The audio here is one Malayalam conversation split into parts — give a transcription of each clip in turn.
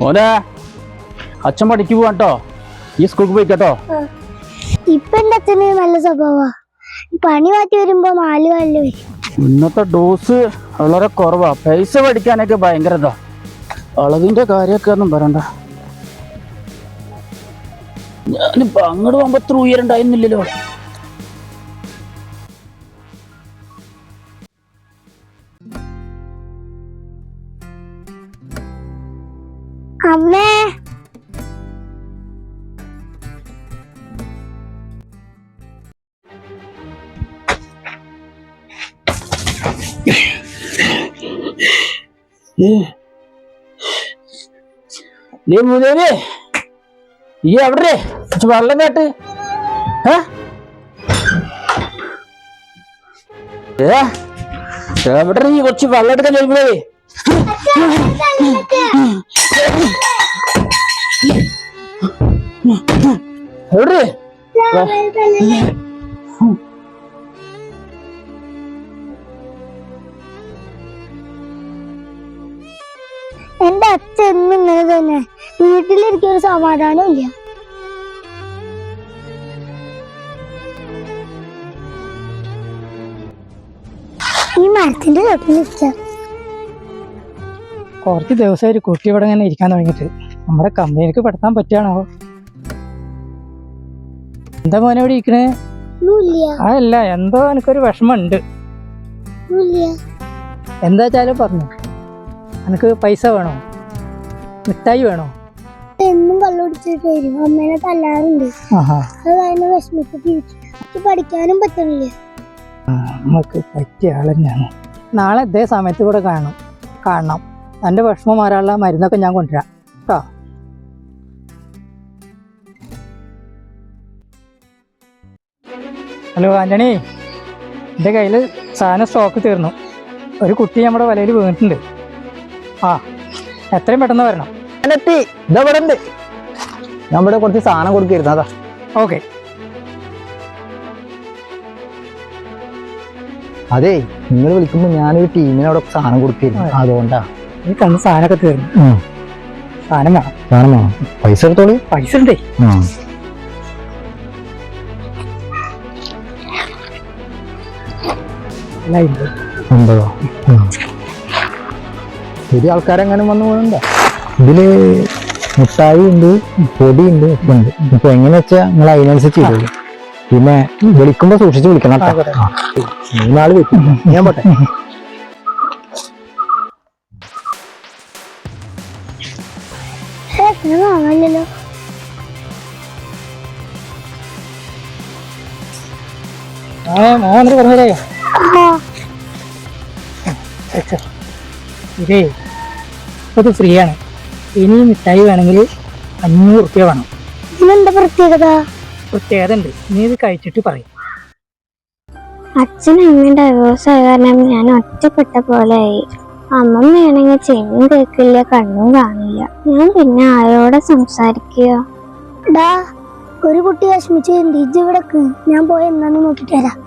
മോനെ അച്ഛൻ പഠിക്കു പോവാൻ കേട്ടോ ഈ സ്കൂൾക്ക് പോയി കേട്ടോ. ഇപ്പൊ എന്റെ അച്ഛന് നല്ല സ്വഭാവ. പണി മാറ്റി വരുമ്പോ നാല് കല്ല് വരും. ഇന്നത്തെ ഡോസ് വളരെ കുറവാ. പൈസ പഠിക്കാനൊക്കെ ഭയങ്കര ഇതാ. അളവിന്റെ കാര്യമൊക്കെ ഒന്നും പറയണ്ട. ഞാനിപ്പോ അങ്ങോട്ട് പോകുമ്പോ അത്ര ഉയരണ്ടായിരുന്നില്ലല്ലോ നീ മുതലേ ഈ എവിടെ? വെള്ളം കേട്ട്? എവിടെ നീ കുറച്ച് വെള്ളം എടുക്കാൻ ചോദിക്കണേ എവിടെ? എന്റെ അച്ഛൻ എന്നും ഇങ്ങനെ തന്നെ. വീട്ടിലിരിക്കാൻ ഒരു സമാധാനം ഇല്ല. ഈ മരത്തിന്റെ കുറച്ച് ഒരു കുട്ടി ഇവിടെ ഇങ്ങനെ ഇരിക്കാൻ തുടങ്ങിയിട്ട്. നമ്മുടെ കമ്പനിക്ക് പെടുത്താൻ പറ്റുകയാണോ? എന്താ മോനെ ഇവിടെ ഇരിക്കണേ? അല്ല അതല്ല എന്തോ എനിക്കൊരു വിഷമമുണ്ട്. എന്താ വെച്ചാലും പറഞ്ഞു? എനിക്ക് പൈസ വേണോ? മിഠായി വേണോ? എന്നും കള്ളു കുടിച്ചിട്ട് അമ്മേനെ തല്ലാറുണ്ട്. അത് കാരണം വിഷമിച്ചിട്ട് പഠിക്കാനും പറ്റണില്ല. നമുക്ക് പറ്റിയ ആളെന്നാണ്. നാളെ ഇതേ സമയത്ത് കൂടെ കാണണം കാണണം. എന്റെ വിഷമം മാറാനുള്ള മരുന്നൊക്കെ ഞാൻ കൊണ്ടുവരാം. കേട്ടോ ഹലോ ആന്റണി എന്റെ കയ്യിൽ സാധനം സ്റ്റോക്ക് തീർന്നു. ഒരു കുട്ടി നമ്മുടെ വലയിൽ വീണിട്ടുണ്ട്. ആ എത്രയും പെട്ടെന്ന് വരണം. ഇതവിടെ ഉണ്ട് ഞാൻ ഇവിടെ കുറച്ച് സാധനം കൊടുക്കിരുന്നു അതാ. ഓക്കെ. അതെ നിങ്ങൾ വിളിക്കുമ്പോ ഞാനൊരു ടീമിന് അവിടെ സാധനം കൊടുക്കിരുന്നു ആ. അതുകൊണ്ടാ. ഈ തന്ന സാധനമൊക്കെ തീർന്നു. സാധനം വേണം. സാധനം വേണം. പൈസ എടുത്തോളി. പൈസ ഉണ്ട്? ഉണ്ടോ? പുതിയ ആൾക്കാരെങ്ങനെ വന്നു പോകുന്നുണ്ട് ഇതിൽ മിഠായി ഉണ്ട് പൊടി ഉണ്ട് ഒക്കെ ഉണ്ട്. ഇപ്പൊ എങ്ങനെ വെച്ചാ നിങ്ങൾ അതിനനുസരിച്ച് ചെയ്തോളൂ. പിന്നെ വിളിക്കുമ്പോ സൂക്ഷിച്ച് വിളിക്കണം. മൂന്നാൾ വെക്കും ഞാൻ പോട്ടെ. ഇതേ ഇത് ഫ്രീ ആണ് ഇനി മിഠായി വേണമെങ്കിൽ അഞ്ഞൂറ് റുപ്യ വേണം. ഇതിനെന്താ പ്രത്യേകത? പ്രത്യേകത ഉണ്ട്. നീ ഇത് കഴിച്ചിട്ട് പറയും. അച്ഛനും അമ്മയും ഡൈവോഴ്സ് ആയ കാരണം ഞാൻ ഒറ്റപ്പെട്ട പോലെയായി അമ്മമ്മയാണെങ്കിൽ ചെവിയും കേൾക്കില്ല കണ്ണും കാണില്ല ഞാൻ പിന്നെ ആരോടെ സംസാരിക്കുക? ഡാ ഒരു കുട്ടി വിഷമിച്ചു ഇവിടെ ഞാൻ പോയി എന്നാന്ന് നോക്കിട്ട് വരാം.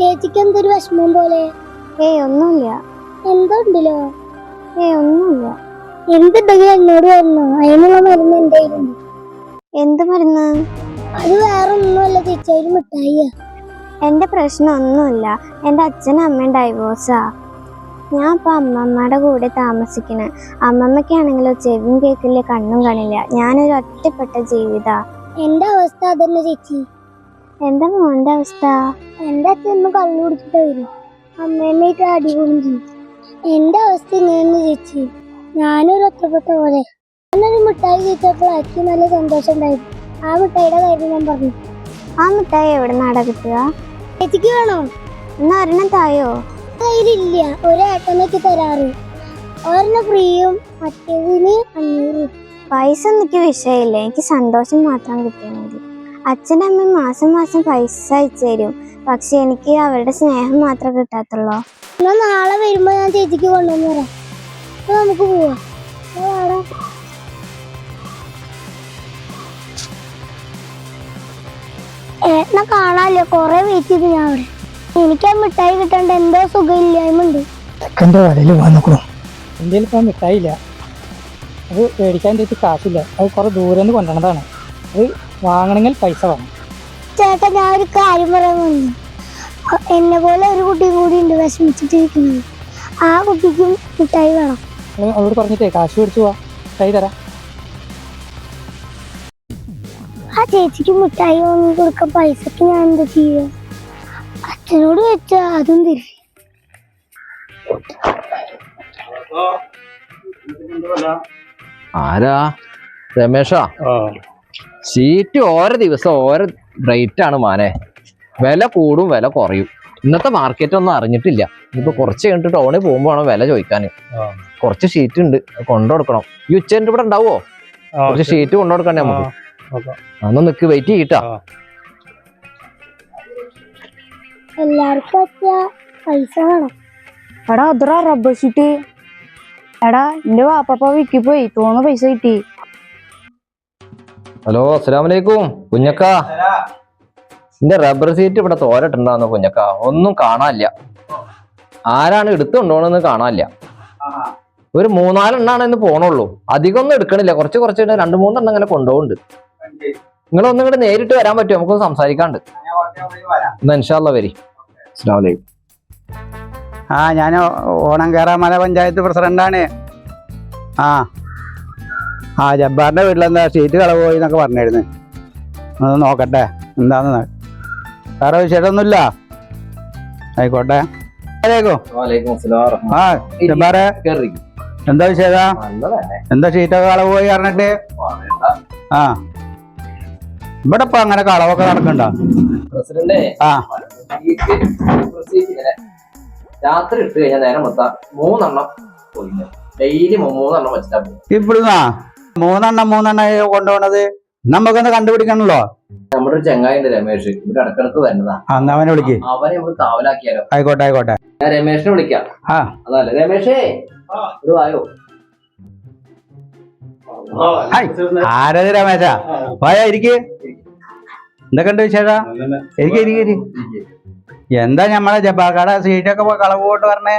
ചേച്ചിക്ക് എന്തൊരു വിഷമം പോലെ? ഏയ് ഒന്നുമില്ല. എന്തോണ്ടല്ലോ? ഏയ് ഒന്നുമില്ല. എന്തുണ്ടെങ്കിലും എന്നോട് പറഞ്ഞു? അതിനുള്ള മരുന്ന് എന്തായാലും എന്ത് മരുന്ന്? അത് വേറെ ഒന്നുമല്ല ചേച്ചി മിഠായിയാ. എന്റെ പ്രശ്നം ഒന്നുമില്ല. എന്റെ അച്ഛനും അമ്മയും ഡൈവോഴ്സാ ഞാൻ ഇപ്പൊ അമ്മമ്മയുടെ കൂടെ താമസിക്കണ. അമ്മമ്മയ്ക്കാണെങ്കിലോ ചെവിയും കേൾക്കില്ല കണ്ണും കാണില്ല. ഞാനൊരു ഒറ്റപ്പെട്ട ജീവിത. എന്റെ അവസ്ഥ അതന്നെ ചേച്ചി. എന്താ മോന്റെ അവസ്ഥ? എന്താ അച്ഛൻ ഒന്ന് കള്ളു കുടിച്ചിട്ടായിരുന്നു അമ്മേനേക്ക് അടികൂടും ചെയ്യും എന്റെ അവസ്ഥ ഇങ്ങനെയെന്ന് ചേച്ചി ഞാനൊരു ഒറ്റപ്പെട്ട പോലെ. ഞാനൊരു മിഠായി കഴിച്ചപ്പോൾ അച്ഛൻ നല്ല സന്തോഷം ഉണ്ടായിരുന്നു. ആ മിഠായിയുടെ കാര്യം ഞാൻ പറഞ്ഞു. ആ മിഠായി എവിടെ നാടാ കിട്ടുക? ചേച്ചിക്ക് വേണോ? എന്നാ ഒരെണ്ണം തായോ? കയ്യിലില്ല. ഒരു ഏട്ടനൊക്കെ തരാറ്. ഒരെണ്ണം ഫ്രീയും മറ്റേതിന് അഞ്ഞൂറ്. പൈസ ഒന്നിക്ക് വിഷയമില്ല. എനിക്ക് സന്തോഷം മാത്രം കിട്ടിയാൽ മതി. അച്ഛനും അമ്മയും മാസം മാസം പൈസ അയച്ചു തരും. പക്ഷെ എനിക്ക് അവരുടെ സ്നേഹം മാത്രമേ കിട്ടാത്തുള്ളോ. എന്നാ നാളെ വരുമ്പോ ഞാൻ ചേച്ചിക്ക് കൊണ്ടുവന്ന് തരാം. അപ്പൊ നമുക്ക് പോവാം. എന്നാ കാണാല്ലോ? കൊറേ വെയിറ്റ് ചെയ്തു ഞാൻ അവിടെ. എനിക്ക് ആ മിഠായി കിട്ടാണ്ട് എന്തോ സുഖമില്ലായ്മ ഉണ്ട്. വലയിൽ വലയിൽ പോകാൻ നോക്കണം. എന്റെ ഇപ്പം മിഠായില്ല അത് മേടിക്കാൻ ചേച്ചി കാശില്ല. അത് കുറേ ദൂരെ നിന്ന് കൊണ്ടുവന്നതാണ്. അത് വാങ്ങണമെങ്കിൽ പൈസ വാങ്ങും ചേട്ടാ ഞാൻ ഒരു കാര്യം പറയാൻ വന്നു. എന്നെ പോലെ ഒരു കുട്ടിയും കൂടി ഉണ്ട് വിഷമിച്ചിട്ടിരിക്കുന്നത് ആ കുട്ടിക്കും മിഠായി വേണം. അവരോട് പറഞ്ഞിട്ടേ കാശ് മേടിച്ചു പോവാ. മിഠായി തരാം. ആ ചേച്ചിക്ക് മിഠായി വാങ്ങി കൊടുക്കാൻ പൈസക്ക് ഞാൻ എന്താ ചെയ്യുക അച്ഛനോട് വെച്ചാ അതും തരും. ആരാ? രമേഷാ സീറ്റ് ഓരോ ദിവസം ഓരോ റേറ്റ് ആണ് മാനെ. വില കൂടും വില കുറയും. ഇന്നത്തെ മാർക്കറ്റ് ഒന്നും അറിഞ്ഞിട്ടില്ല. ഇപ്പൊ കുറച്ച് കഴിഞ്ഞിട്ട് ടൗണിൽ പോകുമ്പോ വില ചോദിക്കാൻ. കുറച്ച് ഷീറ്റ് ഉണ്ട് കൊണ്ടു കൊടുക്കണം ഈ ഉച്ചന്റെ ഇവിടെ ഉണ്ടാവോ കുറച്ച് ഷീറ്റ് കൊണ്ടു കൊടുക്കണ്ടേ നമുക്ക് അന്ന് നിക്ക് വെയിറ്റ് ചെയ്യട്ടാ. എല്ലാവർക്കും വെച്ചാ പൈസ വേണം. എടാ അത്ര റബ്ബർ ഷീറ്റ് എടാ എന്റെ വാപ്പപ്പ വിക്കി പോയി തോന്നുന്ന പൈസ കിട്ടി. ഹലോ അസ്സലാം വലൈക്കും കുഞ്ഞക്ക. എന്റെ റബ്ബർ സീറ്റ് ഇവിടെ തോരട്ടുണ്ടാന്ന് കുഞ്ഞക്ക. ഒന്നും കാണാനില്ല. ആരാണ് എടുത്തുണ്ടോന്ന് കാണാനില്ല. ഒരു മൂന്നാലെണ്ണാണ് ഇന്ന് പോണുള്ളൂ. അധികം ഒന്നും എടുക്കണില്ല. കുറച്ച് കുറച്ച് രണ്ട് മൂന്നെണ്ണം ഇങ്ങനെ കൊണ്ടുപോകുന്നുണ്ട്. നിങ്ങളൊന്നും ഇങ്ങോട്ട് നേരിട്ട് വരാൻ പറ്റുമോ? നമുക്കൊന്ന് സംസാരിക്കാണ്ട്. എന്നാ വരി. അസ്സലാം വലൈക്കും ആ ഞാൻ ഓണം കേറാമല പഞ്ചായത്ത് പ്രസിഡന്റാണ്. ആ ആ ജബ്ബാറിന്റെ വീട്ടിലെന്താ? സീറ്റ് കളവ് പോയി എന്നൊക്കെ പറഞ്ഞിരുന്നു. ഒന്ന് നോക്കട്ടെ എന്താന്ന് വേറെ വിശേഷമൊന്നുമില്ല. ആയിക്കോട്ടെ. ആ ജബ്ബാറെ? എന്താ വിശേഷം? എന്താ സീറ്റൊക്കെ കളവ് പോയി പറഞ്ഞിട്ട്? ആ. ഇവിടെ ഇപ്പൊ അങ്ങനെ കളവൊക്കെ നടക്കണ്ട? ആ. രാത്രി ഇട്ട് കഴിഞ്ഞാൽ നേരം മൊത്തം മൂന്നെണ്ണം ഡെയിലി മൂന്നെണ്ണം വെച്ചിട്ടാ ഇവിടുന്നാ? മൂന്നെണ്ണം മൂന്നെണ്ണം കൊണ്ടുപോണത്? നമുക്കൊന്ന് കണ്ടുപിടിക്കണല്ലോ. നമ്മുടെ ഒരു ചങ്ങായി ഉണ്ട് രമേഷ് ഇവിടെ ഇടക്കിടക്ക് വരുന്നതാ. അന്ന് അവനെ വിളിക്ക്. അവനെ നമുക്ക് കാവലാക്കിയാലോ. ആയിക്കോട്ടെ ആയിക്കോട്ടെ. ഞാൻ രമേഷിനെ വിളിക്കാം. ആ. അതല്ല. രമേഷേ ഒരു വായോ. ആരത് രമേശ? വായ ഇരിക്കേ. എന്തൊക്കെയുണ്ട് വിശേഷം? വിശേഷ എനിക്ക് ഇരിക്ക്. എന്താ ഞമ്മളെ ജപ്പാക്കാടെ സീറ്റൊക്കെ പോയി കളവ് പോട്ട് പറഞ്ഞേ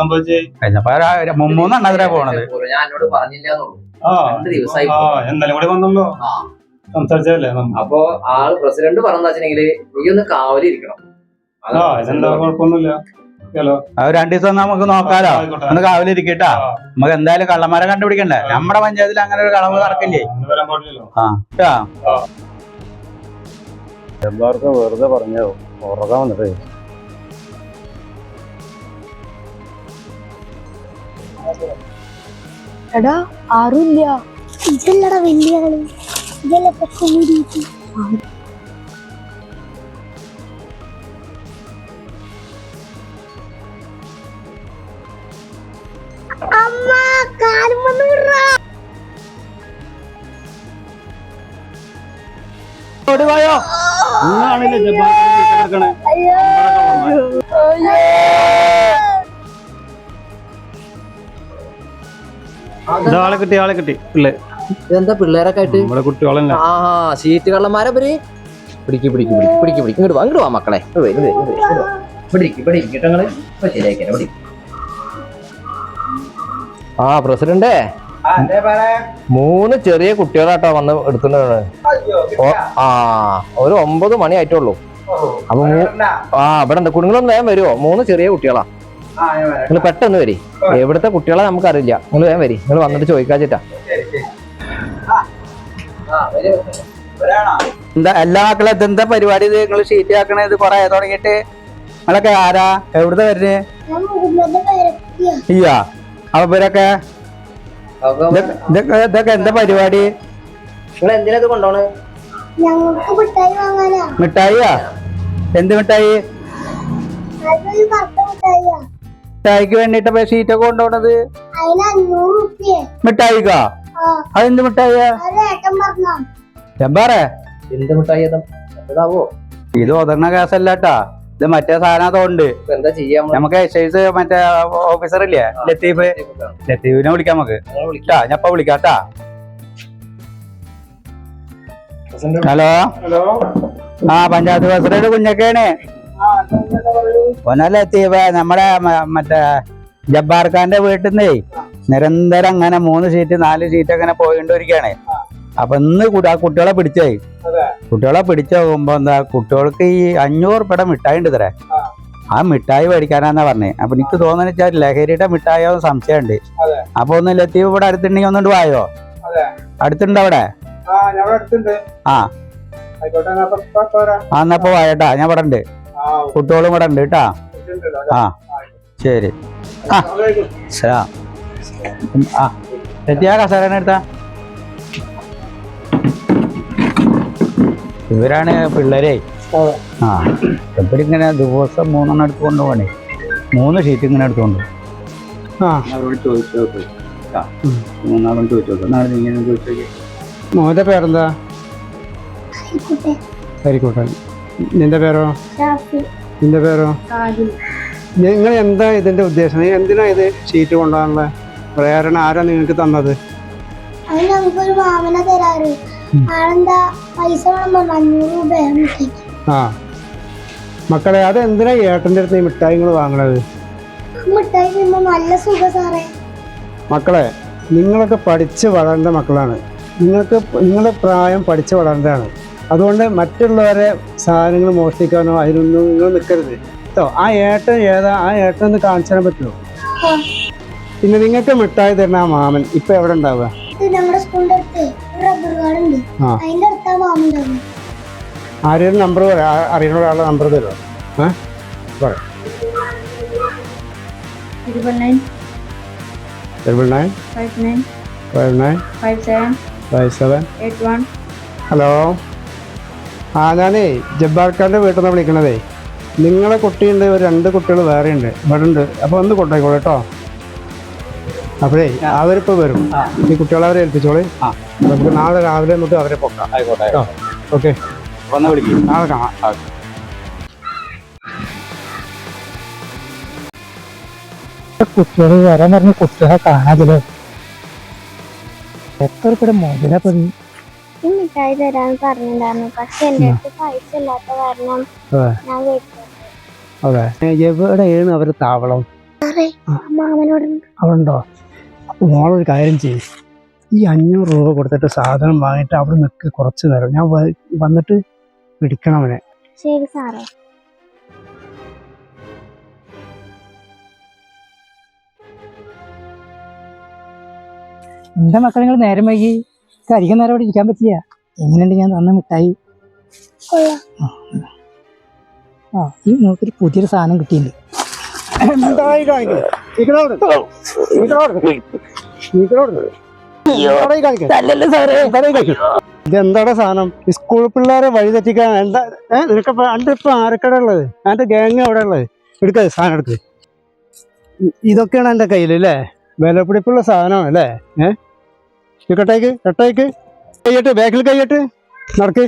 സംഭവിച്ചേ? കഴിഞ്ഞപ്പോ ഒരു മൂന്നെണ്ണം അതിലാ പോണത്. വന്നല്ലോ. ആ. സംസാരിച്ചല്ലേ നമ്മ അപ്പൊ ആൾ പ്രസിഡന്റ് പറഞ്ഞ വെച്ചിട്ടുണ്ടെങ്കിൽ നീ ഒന്ന് കാവലിരിക്കണം. എന്താ കുഴപ്പമൊന്നുമില്ല. രണ്ടു ദിവസം നമുക്ക് നോക്കാലോ. ഒന്ന് കാവലിരിക്കട്ടാ. നമുക്ക് എന്തായാലും കള്ളന്മാരെ കണ്ടുപിടിക്കണ്ടേ? നമ്മുടെ പഞ്ചായത്തിൽ അങ്ങനെ ഒരു കളവ് നടക്കില്ലേ? ആ എല്ലാവർക്കും വെറുതെ പറഞ്ഞു. ഉറക്കാൻ വന്നിട്ടേ എടാ ആരുമില്ല. ഇതല്ലടാ വലിയ കളി ഇതല്ല പൊക്കൂടിയിട്ട് അമ്മ കാലും വന്ന് വിടറാ. ഓടി വായോ ഇന്നാണില്ലേ ജബ്ബാറിന്റെ വീട്ടിൽ കിടക്കണേ അതെന്താ? ആളെ കിട്ടി ആളെ കിട്ടി. പിള്ളേ ഇതെന്താ പിള്ളേരൊക്കെ ആയിട്ട്? നമ്മളെ കുട്ടികളെന്നെ ആ സീറ്റ് കള്ളന്മാരെ പരി പിടിക്ക് പിടിക്ക് പിടിക്ക് പിടിക്ക് പിടിക്ക്. ഇങ്ങോട്ട് വാ ഇങ്ങോട്ട് വാ മക്കളെ. ആ പ്രസിഡന്റേ. മൂന്ന് ചെറിയ കുട്ടികളാട്ടോ വന്ന് എടുക്കുന്നത് ആ ഒരു ഒമ്പത് മണി ആയിട്ടുള്ളൂ. അപ്പൊ ആ ഇവിടെ എന്താ കുടുങ്ങളൊന്നും വേഗം വരുമോ മൂന്ന് ചെറിയ കുട്ടികളാ. നിങ്ങൾ പെട്ടെന്ന് വരി. എവിടുത്തെ കുട്ടികളെ നമുക്കറിയില്ല. നിങ്ങൾ വേഗം വരി. നിങ്ങൾ വന്നിട്ട് ചോദിക്കാച്ചിട്ടാ എന്താ എല്ലാ മക്കളെ എന്താ പരിപാടി ഇത്? നിങ്ങൾ ഷീറ്റ് ആക്കണേ ഇത് കൊറേ തുടങ്ങിയിട്ട്? നിങ്ങളൊക്കെ ആരാ? എവിടുത്തെ വരുന്നേ? ഇയ്യാ. അപ്പൊ ഇവരൊക്കെ? ഇതൊക്കെ- എന്താ പരിപാടി? നിങ്ങൾ എന്തിനാ ഇത് കൊണ്ടോണ്? മിഠായിയാ? എന്ത് മിഠായി? മിഠായിക്ക് വേണ്ടിട്ട് ഷീറ്റൊക്കെ കൊണ്ടുപോണത്? മിഠായിക്ക? അതെന്ത് മിഠായിയാ? ചെമ്പാറേ? എന്ത് മിഠായി ഇത് ഒതർന്ന കേസല്ലാട്ടാ ഇത് മറ്റേ സാധനത്തോണ്ട് എന്താ ചെയ്യാ നമുക്ക് എക്സൈസ് മറ്റേ ഓഫീസർ ഇല്ലേ ലത്തീഫ്. ലത്തീഫിനെ വിളിക്കാം നമുക്ക്. ഞാൻ ഇപ്പൊ വിളിക്കാട്ടാ. ഹലോ? ഹലോ? ആ പഞ്ചായത്ത് പ്രസിഡന്റ് കുഞ്ഞൊക്കെയാണ്. പൊന്നലെത്തിയപ്പോ നമ്മുടെ നമ്മടെ മറ്റേ ജബ്ബാർ ഖാന്റെ വീട്ടിൽ നിന്നേ നിരന്തരം അങ്ങനെ മൂന്ന് സീറ്റ് നാല് സീറ്റ് അങ്ങനെ പോയിക്കൊണ്ടിരിക്കുകയാണ്. അപ്പൊ ഇന്ന് ആ കുട്ടികളെ പിടിച്ചേ. കുട്ടികളെ പിടിച്ചു പോകുമ്പോ എന്താ കുട്ടികൾക്ക് ഈ അഞ്ഞൂറ് ഉറുപ്പയുടെ മിഠായി ഉണ്ട് തരേ ആ. മിഠായി മേടിക്കാനാന്നാ പറഞ്ഞേ. അപ്പൊ എനിക്ക് തോന്നുന്ന വെച്ചാൽ ലഹരിയുടെ മിഠായോ സംശയമുണ്ട്. അപ്പൊ ഒന്ന് ലത്തീവ് ഇവിടെ അടുത്തുണ്ടെങ്കിൽ ഒന്നുകൊണ്ട് വായോ അടുത്തുണ്ടോ അവിടെ? ആ ആ. എന്നപ്പോ വായട്ടാ ഞാൻ ഇവിടെ ഉണ്ട് കുട്ടികളും ഇവിടെ ഉണ്ട് കേട്ടാ. ആ. ശരി. ആ. ആ. എത്തിയാ കസേരനെ എടുത്താ? ഇവരാണ് പിള്ളേരെ. ആ. ഇവരിങ്ങനെ ദിവസം മൂന്നെണ്ണം എടുത്തുകൊണ്ട് പോകണേ മൂന്ന് ഷീറ്റ് ഇങ്ങനെ എടുത്തുകൊണ്ട് ആ. ചോദിച്ചു നോക്ക്. ആ. മൂന്നാളും ചോദിച്ചു. നാളെ ഇങ്ങനെ ചോദിച്ചു. മോന്റെ പേരെന്താ? ഹരിക്കോട്ടൻ നിന്റെ പേരോ? നിന്റെ പേരോ? നിങ്ങൾ എന്താ ഇതിന്റെ ഉദ്ദേശം? എന്തിനാ ഇത് ഷീറ്റ് കൊണ്ടുപോകാനുള്ള? പ്രേരണ ആരാ നിങ്ങൾക്ക് തന്നത്? ആ. മക്കളെ അത് എന്തിനാ ഏട്ടന്റെ അടുത്ത് ഈ മിഠായികൾ വാങ്ങണത്? മിഠായി നല്ല സുഖ സാറേ. മക്കളെ നിങ്ങളൊക്കെ പഠിച്ച് വളരേണ്ട മക്കളാണ്. നിങ്ങൾക്ക് നിങ്ങളുടെ പ്രായം പഠിച്ചു വളരേണ്ടതാണ് അതുകൊണ്ട് മറ്റുള്ളവരെ സാധനങ്ങൾ മോഷ്ടിക്കാനോ അതിനൊന്നും നിങ്ങൾ നിൽക്കരുത്. കേട്ടോ ആ ഏട്ടൻ ഏതാ? ആ ഏട്ടൻ ഒന്ന് കാണിച്ചു തരാൻ പറ്റുമോ പിന്നെ നിങ്ങൾക്ക് മിഠായി തരുന്ന ആ മാമൻ ഇപ്പൊ എവിടെ ഉണ്ടാവുക? ആരെയും നമ്പർ പറയാം അറിയുന്ന ഒരാളുടെ നമ്പർ തരുമോ ഏഹ് പറയാം triple nine double nine five nine five nine five seven five seven. Hello. ആ ഞാനേ ജബ്ബാർക്കാരുടെ വീട്ടിൽ നിന്ന് വിളിക്കണതേ. നിങ്ങളെ കുട്ടിയുണ്ട് ഒരു രണ്ട് കുട്ടികൾ വേറെ ഉണ്ട് ഇവിടെ ഉണ്ട് അപ്പോൾ ഒന്ന് കൊണ്ടുപോയിക്കോളൂ കേട്ടോ. അപ്പോഴേ അവരിപ്പോൾ വരും. ഈ കുട്ടികളെ അവരെ ഏൽപ്പിച്ചോളി. ആ. നമുക്ക് നാളെ രാവിലെ തൊട്ട് അവരെ പൊക്കാം. ആയിക്കോട്ടെ ഓക്കെ. വന്ന് നാളെ കാണാം. കുട്ടികൾ വരാൻ പറഞ്ഞ കുട്ടികളെ കാണാതില്ലേ എത്ര ഇവിടെ മുതലപ്പത് ഈ മിഠായി തരാൻ പറഞ്ഞിട്ടുണ്ടായിരുന്നു. പക്ഷെ എന്റെ അടുത്ത് പൈസ ഇല്ലാത്ത കാരണം. ഞാൻ വീട്ടിൽ അതെ. എവിടെയാണ് അവരുടെ താവളം? മാമനോട് അവിടെ അപ്പോൾ മോളൊരു കാര്യം ചെയ്യും. ഈ അഞ്ഞൂറ് രൂപ കൊടുത്തിട്ട് സാധനം വാങ്ങിയിട്ട് അവിടെ നിൽക്ക് കുറച്ച് നേരം ഞാൻ വ- വന്നിട്ട് പിടിക്കണം അവനെ. ശരി സാറേ. എന്റെ മക്കൾ നിങ്ങൾ നേരം വൈകി കരിക്കുന്ന നേരം ഇവിടെ ഇരിക്കാൻ പറ്റില്ല. എങ്ങനെയുണ്ട് ഞാൻ തന്ന മിഠായി? കൊള്ളാം ആ ഈ നോക്കൊരു പുതിയൊരു സാധനം കിട്ടിയിട്ടുണ്ട്. എന്തായി കാണിക്കുന്നത്? നിക്കടവിടെ. നിക്കടവിടെ. നിക്കടവിടെ. എന്താടാ ഈ കാണിക്കുന്നത്? ഇത് എന്താടാ സാധനം? ഈ സ്കൂൾ പിള്ളേരെ വഴി തെറ്റിക്കാൻ എന്താ ഏഹ് നിനക്ക് അന്റെ ഇപ്പൊ ആരക്കട ഉള്ളത്? എന്റെ ഗാങ് അവിടെ ഉള്ളത്? എടുക്ക സാധനം എടുക്ക്. ഇതൊക്കെയാണ് എന്റെ കയ്യിൽ അല്ലേ വിലപിടിപ്പുള്ള സാധനമാണ് അല്ലേ ഏഹ് കെട്ടേക്ക് കെട്ടേക്ക് കൈയിട്ട് ബാക്കിൽ കൈയിട്ട് നടക്ക്.